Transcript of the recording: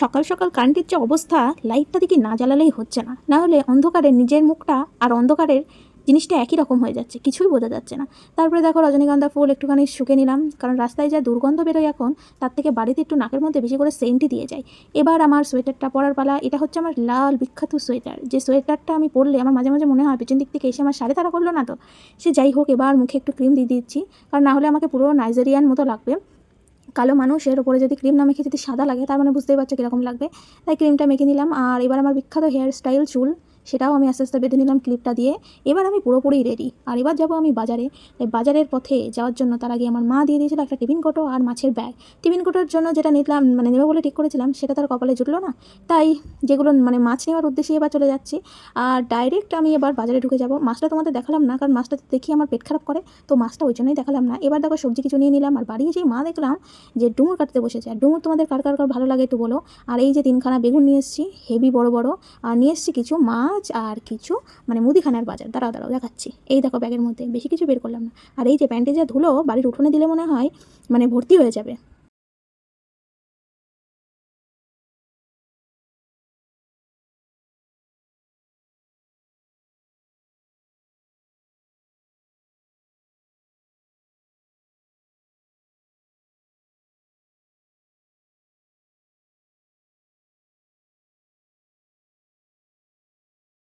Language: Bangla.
সকাল সকাল কারেন্টের যে অবস্থা, লাইটটা দিকে না জ্বালালেই হচ্ছে না। না হলে অন্ধকারে নিজের মুখটা আর অন্ধকারের জিনিসটা একই রকম হয়ে যাচ্ছে, কিছুই বোঝা যাচ্ছে না। তারপরে দেখো রজনীগন্ধা ফুল একটুখানি শুকে নিলাম, কারণ রাস্তায় যা দুর্গন্ধ বেরোয় এখন, তার থেকে বাড়িতে একটু নাকের মধ্যে বেশি করে সেন্টই দিয়ে যায়। এবার আমার সোয়েটারটা পরার পালা, এটা হচ্ছে আমার লাল বিখ্যাত সোয়েটার। যে সোয়েটারটা আমি পরলে আমার মাঝে মাঝে মনে হয় পেছন দিক থেকে এসে আমার সাড়ে তারা করল না তো। সে যাই হোক, এবার মুখে একটু ক্রিম দিয়ে দিচ্ছি, কারণ না হলে আমাকে পুরো নাইজেরিয়ান মতো লাগবে। কালো মানুষের ওপরে যদি ক্রিম না মেখে যদি সাদা লাগে, তার মানে বুঝতেই পারছ কীরকম লাগবে। তাই ক্রিমটা মেখে নিলাম। আর এবার আমার বিখ্যাত হেয়ার স্টাইল চুল। সেটাও আমি আস্তে আস্তে বেঁধে নিলাম ক্লিপটা দিয়ে। এবার আমি পুরোপুরি রেডি আর এবার যাব আমি বাজারে। তাই বাজারের পথে যাওয়ার জন্য তার আগে আমার মা দিয়ে দিয়েছিল একটা টিফিন কোটো আর মাছের ব্যাগ টিফিন কোটোর জন্য যেটা নিলাম মানে নেবে বলে ঠিক করেছিলাম, সেটা তার কপালে জুটলো না। তাই যেগুলো মানে মাছ নেওয়ার উদ্দেশ্যে এবার চলে যাচ্ছি। আর ডাইরেক্ট আমি এবার বাজারে ঢুকে যাব। মাছটা তোমাদের দেখালাম না, কারণ মাছটা দেখি আমার পেট খারাপ করে, তো মাছটা ওই জন্যই দেখালাম না। এবার দেখো সবজি কিছু নিয়ে নিলাম। আর বাড়ি যেই মা দেখলাম যে ডুমুর কাটতে বসেছে। আর ডুমুর তোমাদের কার কার কার ভালো লাগে একটু বলো। আর এই যে তিনখানা বেগুন নিয়ে এসেছি, হেভি বড় বড়। আর নিয়ে এসেছি কিছু মাছ আর কিছু মানে মুদিখানার বাজার। দাঁড়াও দাঁড়াও, দেখাচ্ছি। এই দেখো ব্যাগের মধ্যে। বেশি কিছু বের করলাম না। আর এই যে প্যান্টে যা ধুলো, বাড়ির উঠোনে দিলে মনে হয় মানে ভর্তি হয়ে যাবে।